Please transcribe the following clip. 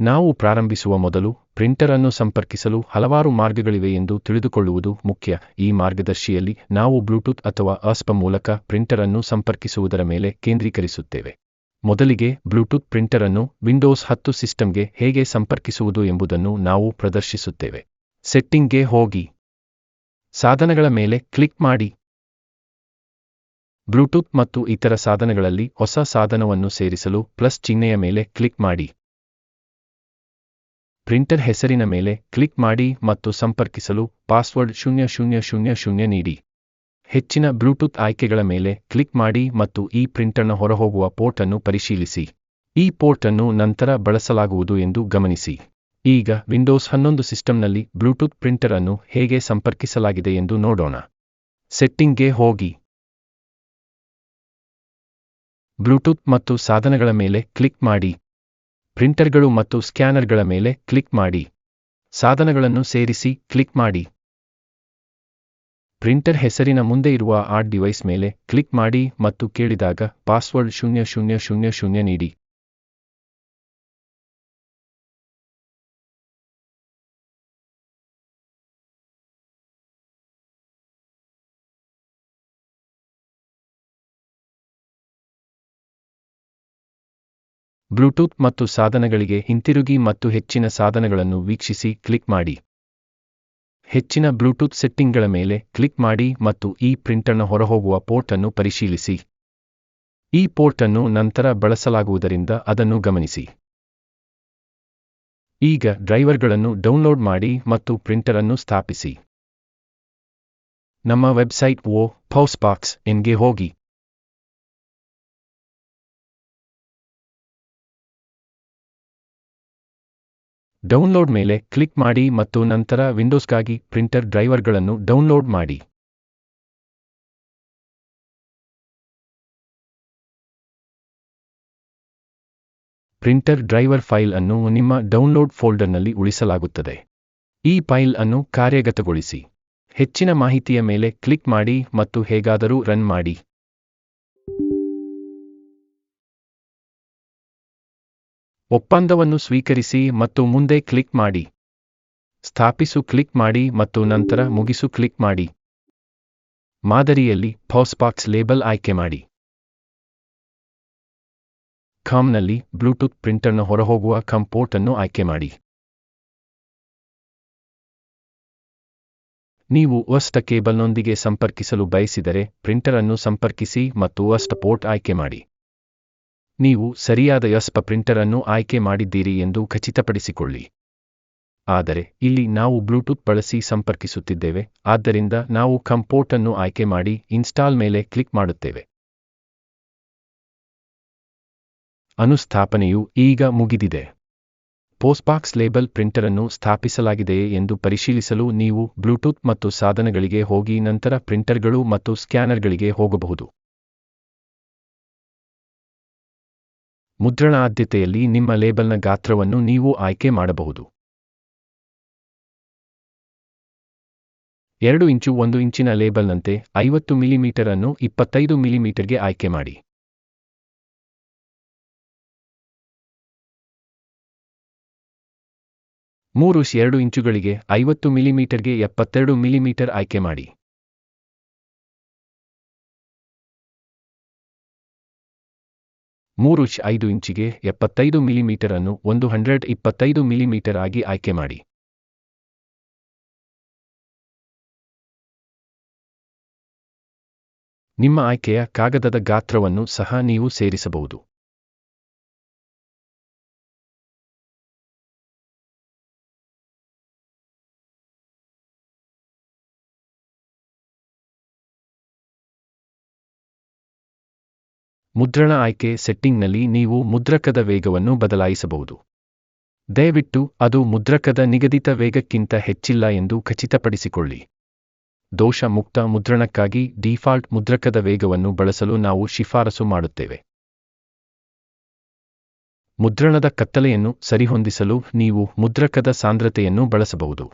ನಾವು ಪ್ರಾರಂಭಿಸುವ ಮೊದಲು ಪ್ರಿಂಟರ್ ಅನ್ನು ಸಂಪರ್ಕಿಸಲು ಹಲವಾರು ಮಾರ್ಗಗಳಿವೆ ಎಂದು ತಿಳಿದುಕೊಳ್ಳುವುದು ಮುಖ್ಯ. ಈ ಮಾರ್ಗದರ್ಶಿಯಲ್ಲಿ ನಾವು ಬ್ಲೂಟೂತ್ ಅಥವಾ ಅಸ್ಪ ಮೂಲಕ ಪ್ರಿಂಟರ್ ಅನ್ನು ಸಂಪರ್ಕಿಸುವುದರ ಮೇಲೆ ಕೇಂದ್ರೀಕರಿಸುತ್ತೇವೆ. ಮೊದಲಿಗೆ ಬ್ಲೂಟೂತ್ ಪ್ರಿಂಟರ್ ಅನ್ನು ವಿಂಡೋಸ್ ಹತ್ತು ಸಿಸ್ಟಮ್ಗೆ ಹೇಗೆ ಸಂಪರ್ಕಿಸುವುದು ಎಂಬುದನ್ನು ನಾವು ಪ್ರದರ್ಶಿಸುತ್ತೇವೆ. ಸೆಟ್ಟಿಂಗ್ಗೆ ಹೋಗಿ. ಸಾಧನಗಳ ಮೇಲೆ ಕ್ಲಿಕ್ ಮಾಡಿ. ಬ್ಲೂಟೂತ್ ಮತ್ತು ಇತರ ಸಾಧನಗಳಲ್ಲಿ ಹೊಸ ಸಾಧನವನ್ನು ಸೇರಿಸಲು ಪ್ಲಸ್ ಚಿಹ್ನೆಯ ಮೇಲೆ ಕ್ಲಿಕ್ ಮಾಡಿ. ಪ್ರಿಂಟರ್ ಹೆಸರಿನ ಮೇಲೆ ಕ್ಲಿಕ್ ಮಾಡಿ ಮತ್ತು ಸಂಪರ್ಕಿಸಲು ಪಾಸ್ವರ್ಡ್ ಶೂನ್ಯ ಶೂನ್ಯ ಶೂನ್ಯ ಶೂನ್ಯ ನೀಡಿ. ಹೆಚ್ಚಿನ ಬ್ಲೂಟೂತ್ ಆಯ್ಕೆಗಳ ಮೇಲೆ ಕ್ಲಿಕ್ ಮಾಡಿ ಮತ್ತು ಈ ಪ್ರಿಂಟರ್ನ ಹೊರಹೋಗುವ ಪೋರ್ಟ್ ಅನ್ನು ಪರಿಶೀಲಿಸಿ. ಈ ಪೋರ್ಟ್ ಅನ್ನು ನಂತರ ಬಳಸಲಾಗುವುದು ಎಂದು ಗಮನಿಸಿ. ಈಗ ವಿಂಡೋಸ್ ಹನ್ನೊಂದು ಸಿಸ್ಟಂನಲ್ಲಿ ಬ್ಲೂಟೂತ್ ಪ್ರಿಂಟರ್ ಅನ್ನು ಹೇಗೆ ಸಂಪರ್ಕಿಸಲಾಗಿದೆ ಎಂದು ನೋಡೋಣ. ಸೆಟ್ಟಿಂಗ್ಗೆ ಹೋಗಿ. ಬ್ಲೂಟೂತ್ ಮತ್ತು ಸಾಧನಗಳ ಮೇಲೆ ಕ್ಲಿಕ್ ಮಾಡಿ. ಪ್ರಿಂಟರ್ಗಳು ಮತ್ತು ಸ್ಕ್ಯಾನರ್ಗಳ ಮೇಲೆ ಕ್ಲಿಕ್ ಮಾಡಿ. ಸಾಧನಗಳನ್ನು ಸೇರಿಸಿ ಕ್ಲಿಕ್ ಮಾಡಿ. ಪ್ರಿಂಟರ್ ಹೆಸರಿನ ಮುಂದೆ ಇರುವ ಆ ಡಿವೈಸ್ ಮೇಲೆ ಕ್ಲಿಕ್ ಮಾಡಿ ಮತ್ತು ಕೇಳಿದಾಗ ಪಾಸ್ವರ್ಡ್ ಶೂನ್ಯ ಶೂನ್ಯ ಶೂನ್ಯ ಶೂನ್ಯ ನೀಡಿ. ಬ್ಲೂಟೂತ್ ಮತ್ತು ಸಾಧನಗಳಿಗೆ ಹಿಂತಿರುಗಿ ಮತ್ತು ಹೆಚ್ಚಿನ ಸಾಧನಗಳನ್ನು ವೀಕ್ಷಿಸಿ ಕ್ಲಿಕ್ ಮಾಡಿ. ಹೆಚ್ಚಿನ ಬ್ಲೂಟೂತ್ ಸೆಟ್ಟಿಂಗ್ಗಳ ಮೇಲೆ ಕ್ಲಿಕ್ ಮಾಡಿ ಮತ್ತು ಈ ಪ್ರಿಂಟರ್ನ ಹೊರಹೋಗುವ ಪೋರ್ಟ್ ಅನ್ನು ಪರಿಶೀಲಿಸಿ. ಈ ಪೋರ್ಟ್ ಅನ್ನು ನಂತರ ಬಳಸಲಾಗುವುದರಿಂದ ಅದನ್ನು ಗಮನಿಸಿ. ಈಗ ಡ್ರೈವರ್ಗಳನ್ನು ಡೌನ್ಲೋಡ್ ಮಾಡಿ ಮತ್ತು ಪ್ರಿಂಟರ್ ಅನ್ನು ಸ್ಥಾಪಿಸಿ. ನಮ್ಮ ವೆಬ್ಸೈಟ್ ಓ, ಪೌಸ್ಪಾಕ್ಸ್ ಎನ್ಗೆ ಹೋಗಿ. ಡೌನ್ಲೋಡ್ ಮೇಲೆ ಕ್ಲಿಕ್ ಮಾಡಿ ಮತ್ತು ನಂತರ ವಿಂಡೋಸ್ಗಾಗಿ ಪ್ರಿಂಟರ್ ಡ್ರೈವರ್ಗಳನ್ನು ಡೌನ್ಲೋಡ್ ಮಾಡಿ. ಪ್ರಿಂಟರ್ ಡ್ರೈವರ್ ಫೈಲ್ ಅನ್ನು ನಿಮ್ಮ ಡೌನ್ಲೋಡ್ ಫೋಲ್ಡರ್ನಲ್ಲಿ ಉಳಿಸಲಾಗುತ್ತದೆ. ಈ ಫೈಲ್ ಅನ್ನು ಕಾರ್ಯಗತಗೊಳಿಸಿ. ಹೆಚ್ಚಿನ ಮಾಹಿತಿಯ ಮೇಲೆ ಕ್ಲಿಕ್ ಮಾಡಿ ಮತ್ತು ಹೇಗಾದರೂ ರನ್ ಮಾಡಿ. ಒಪ್ಪಂದವನ್ನು ಸ್ವೀಕರಿಸಿ ಮತ್ತು ಮುಂದೆ ಕ್ಲಿಕ್ ಮಾಡಿ. ಸ್ಥಾಪಿಸು ಕ್ಲಿಕ್ ಮಾಡಿ ಮತ್ತು ನಂತರ ಮುಗಿಸು ಕ್ಲಿಕ್ ಮಾಡಿ. ಮಾದರಿಯಲ್ಲಿ ಫಾಸ್ಪಾಕ್ಸ್ ಲೇಬಲ್ ಆಯ್ಕೆ ಮಾಡಿ. ಖಾಮ್ನಲ್ಲಿ ಬ್ಲೂಟೂತ್ ಪ್ರಿಂಟರ್ನ ಹೊರಹೋಗುವ ಕಂಪೋರ್ಟ್ ಪೋರ್ಟ್ ಅನ್ನು ಆಯ್ಕೆ ಮಾಡಿ. ನೀವು ವಸ್ಟ ಕೇಬಲ್ನೊಂದಿಗೆ ಸಂಪರ್ಕಿಸಲು ಬಯಸಿದರೆ ಪ್ರಿಂಟರ್ ಅನ್ನು ಸಂಪರ್ಕಿಸಿ ಮತ್ತು ವಸ್ಟ್ ಪೋರ್ಟ್ ಆಯ್ಕೆ ಮಾಡಿ. ನೀವು ಸರಿಯಾದ ಯಸ್ಪ ಪ್ರಿಂಟರ್ ಅನ್ನು ಆಯ್ಕೆ ಮಾಡಿದ್ದೀರಿ ಎಂದು ಖಚಿತಪಡಿಸಿಕೊಳ್ಳಿ. ಆದರೆ, ಇಲ್ಲಿ ನಾವು ಬ್ಲೂಟೂತ್ ಬಳಸಿ ಸಂಪರ್ಕಿಸುತ್ತಿದ್ದೇವೆ, ಆದ್ದರಿಂದ ನಾವು ಕಂಪೋರ್ಟ್ ಅನ್ನು ಆಯ್ಕೆ ಮಾಡಿ ಇನ್ಸ್ಟಾಲ್ ಮೇಲೆ ಕ್ಲಿಕ್ ಮಾಡುತ್ತೇವೆ. ಅನುಸ್ಥಾಪನೆಯು ಈಗ ಮುಗಿದಿದೆ. ಪೋಸ್ಟ್ಬಾಕ್ಸ್ ಲೇಬಲ್ ಪ್ರಿಂಟರ್ ಅನ್ನು ಸ್ಥಾಪಿಸಲಾಗಿದೆಯೇ ಎಂದು ಪರಿಶೀಲಿಸಲು ನೀವು ಬ್ಲೂಟೂತ್ ಮತ್ತು ಸಾಧನಗಳಿಗೆ ಹೋಗಿ ನಂತರ ಪ್ರಿಂಟರ್ಗಳು ಮತ್ತು ಸ್ಕ್ಯಾನರ್ಗಳಿಗೆ ಹೋಗಬಹುದು. ಮುದ್ರಣ ಆದ್ಯತೆಯಲ್ಲಿ ನಿಮ್ಮ ಲೇಬಲ್ನ ಗಾತ್ರವನ್ನು ನೀವು ಆಯ್ಕೆ ಮಾಡಬಹುದು. ಎರಡು ಇಂಚು ಒಂದು ಇಂಚಿನ ಲೇಬಲ್ನಂತೆ ಐವತ್ತು ಮಿಲಿಮೀಟರ್ ಅನ್ನು ಇಪ್ಪತ್ತೈದು ಮಿಲಿಮೀಟರ್ಗೆ ಆಯ್ಕೆ ಮಾಡಿ. ಮೂರು ಎರಡು ಇಂಚುಗಳಿಗೆ ಐವತ್ತು ಮಿಲಿಮೀಟರ್ಗೆ ಎಪ್ಪತ್ತೆರಡು ಮಿಲಿಮೀಟರ್ ಆಯ್ಕೆ ಮಾಡಿ. ಮೂರು ಐದು ಇಂಚಿಗೆ ಎಪ್ಪತ್ತೈದು ಮಿಲಿಮೀಟರ್ ಅನ್ನು ಒಂದು ಹಂಡ್ರೆಡ್ ಇಪ್ಪತ್ತೈದು ಮಿಲಿಮೀಟರ್ ಆಗಿ ಆಯ್ಕೆ ಮಾಡಿ. ನಿಮ್ಮ ಆಯ್ಕೆಯ ಕಾಗದದ ಗಾತ್ರವನ್ನು ಸಹ ನೀವು ಸೇರಿಸಬಹುದು. ಮುದ್ರಣ ಆಯ್ಕೆ ಸೆಟ್ಟಿಂಗ್ನಲ್ಲಿ ನೀವು ಮುದ್ರಕದ ವೇಗವನ್ನು ಬದಲಾಯಿಸಬಹುದು. ದಯವಿಟ್ಟು ಅದು ಮುದ್ರಕದ ನಿಗದಿತ ವೇಗಕ್ಕಿಂತ ಹೆಚ್ಚಿಲ್ಲ ಎಂದು ಖಚಿತಪಡಿಸಿಕೊಳ್ಳಿ. ದೋಷ ಮುಕ್ತ ಮುದ್ರಣಕ್ಕಾಗಿ ಡಿಫಾಲ್ಟ್ ಮುದ್ರಕದ ವೇಗವನ್ನು ಬಳಸಲು ನಾವು ಶಿಫಾರಸು ಮಾಡುತ್ತೇವೆ. ಮುದ್ರಣದ ಕತ್ತಲೆಯನ್ನು ಸರಿಹೊಂದಿಸಲು ನೀವು ಮುದ್ರಕದ ಸಾಂದ್ರತೆಯನ್ನು ಬಳಸಬಹುದು.